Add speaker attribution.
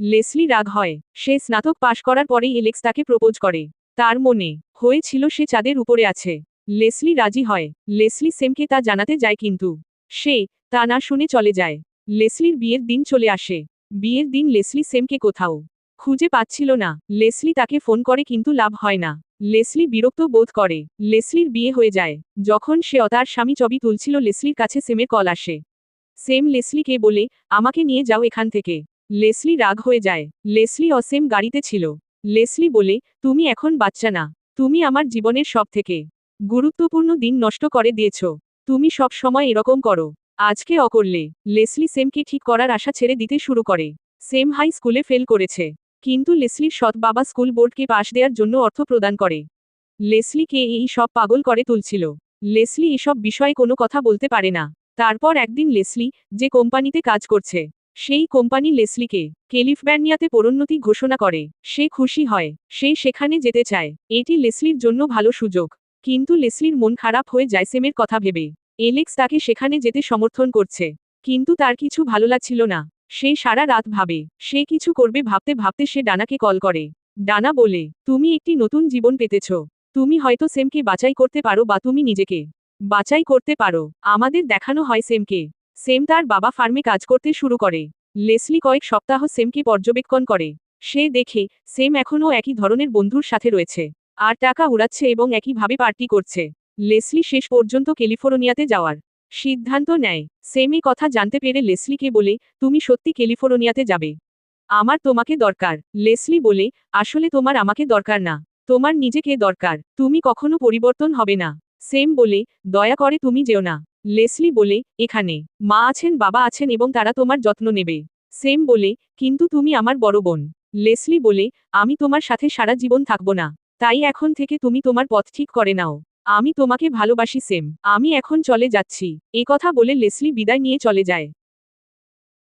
Speaker 1: Leslie রাগ হয়। সে স্নাতক পাশ করার পরেই এলেক্স তাকে প্রপোজ করে। তার মনে হয়েছিল সে চাঁদের উপরে আছে। লেসলি রাজি হয়। লেসলি সেমকে তা জানাতে যায় কিন্তু সে তা না শুনে চলে যায়। লেসলির বিয়ের দিন চলে আসে। বিয়ের দিন লেসলি সেমকে কোথাও খুঁজে পাচ্ছিল না। লেসলি তাকে ফোন করে কিন্তু লাভ হয় না। লেসলি বিরক্ত বোধ করে। লেসলির বিয়ে হয়ে যায়। যখন সে ও তার স্বামী ছবি তুলছিল লেসলির কাছে সেমের কল আসে। সেম লেসলিকে বলে, আমাকে নিয়ে যাও এখান থেকে। লেসলি রাগ হয়ে যায়। লেসলি অসেম গাড়িতে ছিল। লেসলি বলে, তুমি এখন বাচ্চা না। তুমি আমার জীবনের সব থেকে গুরুত্বপূর্ণ দিন নষ্ট করে দিয়েছ। তুমি সব সময় এরকম করো। আজকে অকরলে। লেসলি সেমকে ঠিক করার আশা ছেড়ে দিতে শুরু করে। সেম হাই স্কুলে ফেল করেছে। কিন্তু লেসলির সৎ বাবা স্কুল বোর্ডকে পাশ দেওয়ার জন্য অর্থ প্রদান করে। লেসলিকে এই সব পাগল করে তুলছিল। লেসলি এসব বিষয়ে কোনো কথা বলতে পারে না। তারপর একদিন লেসলি যে কোম্পানিতে কাজ করছে সেই কোম্পানি লেসলিকে ক্যালিফোর্নিয়াতে পরোন্নতি ঘোষণা করে। সে খুশি হয়, সে সেখানে যেতে চায়। এটি লেসলির জন্য ভালো সুযোগ। কিন্তু লেসলির মন খারাপ হয়ে যায় সেমের কথা ভেবে। এলেক্স তাকে সেখানে যেতে সমর্থন করছে। কিন্তু তার কিছু ভালো লাগছিল না। সে সারা রাত ভাবে। সে কিছু করবে ভাবতে ভাবতে সে ডানাকে কল করে। ডানা বলে, তুমি একটি নতুন জীবন পেতেছ। তুমি হয়তো সেমকে বাছাই করতে পারো বা তুমি নিজেকে বাছাই করতে পারো। আমাদের দেখানো হয় সেমকে। সেম তার বাবা ফার্মে কাজ করতে শুরু করে। লেসলি কয়েক সপ্তাহ সেমকে পর্যবেক্ষণ করে। সে দেখে, সেম এখনও একই ধরনের বন্ধুর সাথে রয়েছে। আর টাকা উড়াচ্ছে এবং একইভাবে পার্টি করছে। লেসলি শেষ পর্যন্ত ক্যালিফোর্নিয়াতে যাওয়ার সিদ্ধান্ত নেয়। সেমি কথা জানতে পেরে লেসলিকে বলে, তুমি সত্যি ক্যালিফোর্নিয়াতে যাবে? আমার তোমাকে দরকার। লেসলি বলে, আসলে তোমার আমাকে দরকার না। তোমার নিজেকে দরকার। তুমি কখনো পরিবর্তন হবে না। সেম বলে, দয়া করে তুমি যেও না। লেসলি বলে, এখানে। মা আছেন, বাবা আছেন এবং তারা তোমার যত্ন নেবে। সেম বলে, কিন্তু তুমি আমার বড় বোন। লেসলি বলে, আমি তোমার সাথে সারা জীবন থাকব না। তাই এখন থেকে তুমি তোমার পথ ঠিক করে নাও। আমি তোমাকে ভালোবাসি, সেম। আমি এখন চলে যাচ্ছি। এ কথা বলে লেসলি বিদায় নিয়ে চলে যায়।